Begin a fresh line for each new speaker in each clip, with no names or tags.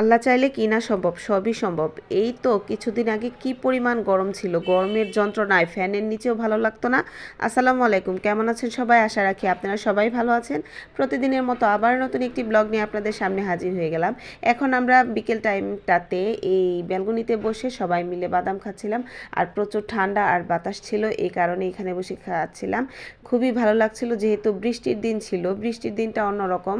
আল্লাহ চাইলে কি না সম্ভব, সবই সম্ভব। এই তো কিছুদিন আগে কি পরিমাণ গরম ছিল, গরমের যন্ত্রণায় ফ্যানের নিচেও ভালো লাগতো না। আসসালামু আলাইকুম, কেমন আছেন সবাই? আশা রাখি আপনারা সবাই ভালো আছেন। প্রতিদিনের মতো আবার নতুন একটি ব্লগ নিয়ে আপনাদের সামনে হাজির হয়ে গেলাম। এখন আমরা বিকেল টাইমটাতে এই ব্যালকনিতে বসে সবাই মিলে বাদাম খাচ্ছিলাম, আর প্রচুর ঠান্ডা আর বাতাস ছিল, এই কারণে এখানে বসে খাচ্ছিলাম। খুবই ভালো লাগছিল, যেহেতু বৃষ্টির দিন ছিল, বৃষ্টির দিনটা অন্যরকম।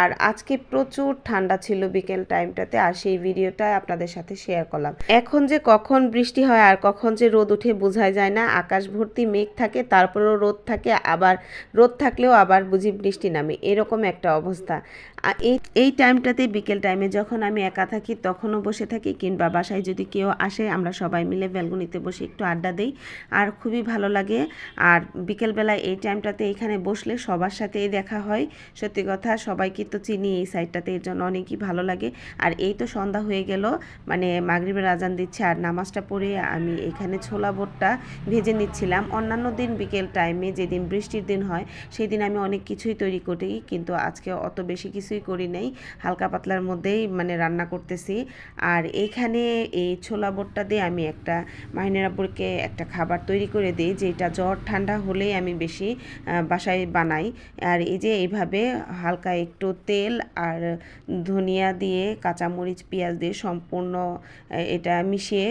আর আজকে প্রচুর ঠান্ডা ছিল বিকেল টাইমটাতে আর সেই ভিডিওটা আপনাদের সাথে শেয়ার করলাম। এখন যে কখন বৃষ্টি হয় আর কখন যে রোদ উঠে বোঝাই যায় না, আকাশ ভর্তি মেঘ থাকে, তারপরেও রোদ থাকে, আবার রোদ থাকলেও আবার বুঝি বৃষ্টি নামে, এরকম একটা অবস্থা। এই এই টাইমটাতে বিকেল টাইমে যখন আমি একা থাকি, তখনও বসে থাকি কিংবা বাসায় যদি কেউ আসে, আমরা সবাই মিলে ব্যালকনিতে বসে একটু আড্ডা দিই। আর খুবই ভালো লাগে। আর বিকেলবেলায় এই টাইমটাতে এখানে বসলে সবার সাথেই দেখা হয়। সত্যি কথা, সবাইকে তো চিনি এই সাইডটাতে এর জন্য অনেকই ভালো লাগে। আর এই তো সন্ধ্যা হয়ে গেল মানে মাগরিবের আজান দিচ্ছে আর নামাজটা পড়ে আমি এখানে ছোলা বোটটা ভেজে নিচ্ছিলাম। অন্যান্য দিন বিকেল টাইমে যেদিন বৃষ্টির দিন হয় সেই দিন আমি অনেক কিছুই তৈরি করি, কিন্তু আজকে অত বেশি কিছুই করি নাই। হালকা পাতলার মধ্যেই মানে রান্না করতেছি। আর এইখানে এই ছোলা বোটটা দিয়ে আমি একটা মাহিনের আব্বুরকে একটা খাবার তৈরি করে দিই, যেটা জ্বর ঠান্ডা হলেই আমি বেশি বাসায় বানাই। আর এই যে এইভাবে হালকা একটু তেল আর ধনিয়া দিয়ে কাঁচামরিচ, পেঁয়াজ দিয়ে সম্পূর্ণ এটা মিশিয়ে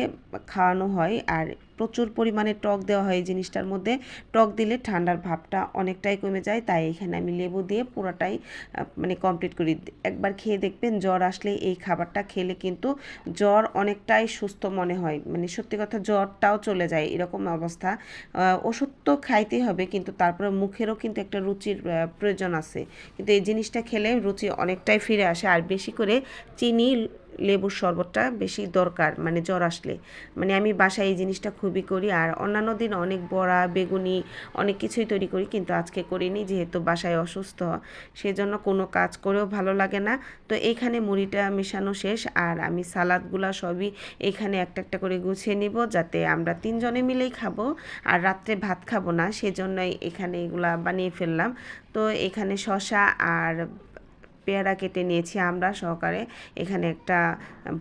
খাওয়ানো হয়। আর প্রচুর পরিমাণে টক দেওয়া হয় এই জিনিসটার মধ্যে। টক দিলে ঠান্ডার ভাবটা অনেকটাই কমে যায়, তাই এখানে আমি লেবু দিয়ে পুরোটাই মানে কমপ্লিট করি। একবার খেয়ে দেখবেন জ্বর আসলে এই খাবারটা খেলে কিন্তু জ্বর অনেকটাই সুস্থ মনে হয়। মানে সত্যি কথা জ্বরটাও চলে যায় এরকম অবস্থা। ওষুধ তো খাইতেই হবে কিন্তু তারপরে মুখেরও কিন্তু একটা রুচির প্রয়োজন আছে। কিন্তু এই জিনিসটা খেলে রুচি অনেকটাই ফিরে আসে। আর বেশি করে চিনি লেবুর শরবতটা বেশি দরকার মানে জ্বর আসলে। মানে আমি বাসায় এই জিনিসটা খুবই করি আর অন্যান্য দিন অনেক বড়া, বেগুনি, অনেক কিছুই তৈরি করি কিন্তু আজকে করিনি যেহেতু বাসায় অসুস্থ, সেজন্য কোনো কাজ করেও ভালো লাগে না। তো এইখানে মুড়িটা মেশানো শেষ আর আমি সালাদগুলা সবই এখানে একটা একটা করে গুছিয়ে নিব যাতে আমরা তিনজনে মিলেই খাব আর রাত্রে ভাত খাব না, সেজন্যই এখানে এগুলা বানিয়ে ফেললাম। তো এখানে শশা আর পেয়ারা কেটে নিয়েছি আমরা সহকারে। এখানে একটা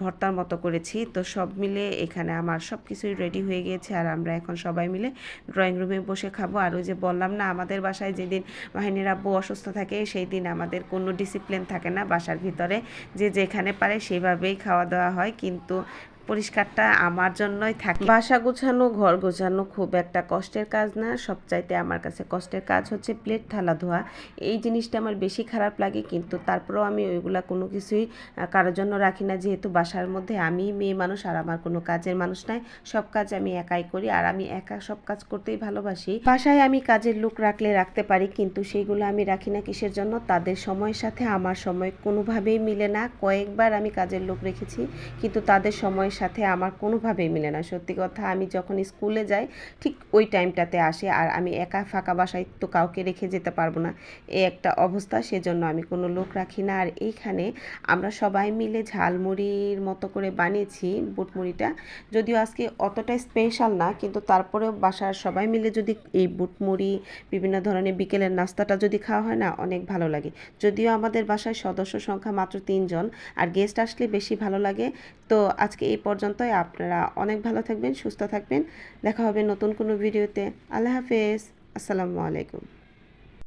ভর্তার মতো করেছি। তো সব মিলে এখানে আমার সব কিছুই রেডি হয়ে গিয়েছে আর আমরা এখন সবাই মিলে ড্রয়িং রুমে বসে খাব। আর ওই যে বললাম না, আমাদের বাসায় যেদিন বাহিনীর আব্বু অসুস্থ থাকে সেই দিন আমাদের কোনো ডিসিপ্লিন থাকে না বাসার ভিতরে। যে যেখানে পারে সেভাবেই খাওয়া দাওয়া হয়। কিন্তু পরিষ্কারটা আমার জন্যই থাকে। বাসা গোছানো, ঘর গোছানো খুব একটা কষ্টের কাজ না। সবচাইতে আমার কাছে কষ্টের কাজ হচ্ছে প্লেট, থালা, ধোয়া। এই জিনিসটা আমার বেশি খারাপ লাগে, কিন্তু তারপরেও আমি ওইগুলা কোনো কিছুই কারোর জন্য রাখি না। যেহেতু বাসার মধ্যে আমি মেয়ে মানুষ, আর আমার কোনো কাজের মানুষ নাই। সব কাজ আমি একাই করি, আর আমি একা সব কাজ করতেই ভালোবাসি। বাসায় আমি কাজের লোক রাখলে রাখতে পারি, কিন্তু সেইগুলো আমি রাখি না কিসের জন্য? তাদের সময়ের সাথে আমার সময় কোনোভাবেই মিলে না। কয়েকবার আমি কাজের লোক রেখেছি, কিন্তু তাদের সময় সাথে আমার কোনোভাবেই মিলে না। সত্যি কথা, আমি যখন স্কুলে যাই, ঠিক ওই টাইমটাতে আসে আর আমি একা ফাঁকা বাসায় তো কাউকে রেখে যেতে পারব না। এই একটা অবস্থা, সেজন্য আমি কোনো লোক রাখি না। আর এইখানে আমরা সবাই মিলে ঝালমুড়ির মতো করে বানিয়েছি বুটমুড়িটা। যদিও আজকে অতটা স্পেশাল না, কিন্তু তারপরেও বাসার সবাই মিলে যদি এই বুটমুড়ি, বিভিন্ন ধরনের বিকেলের নাস্তাটা যদি খাওয়া হয় না, অনেক ভালো লাগে। যদিও আমাদের বাসায় সদস্য সংখ্যা মাত্র তিনজন, আর গেস্ট আসলে বেশি ভালো লাগে। তো আজকে এই পর্যন্তই আপনারা অনেক ভালো থাকবেন, সুস্থ থাকবেন। দেখা হবে নতুন কোনো ভিডিওতে। আল্লাহ হাফেজ। আসসালামু আলাইকুম।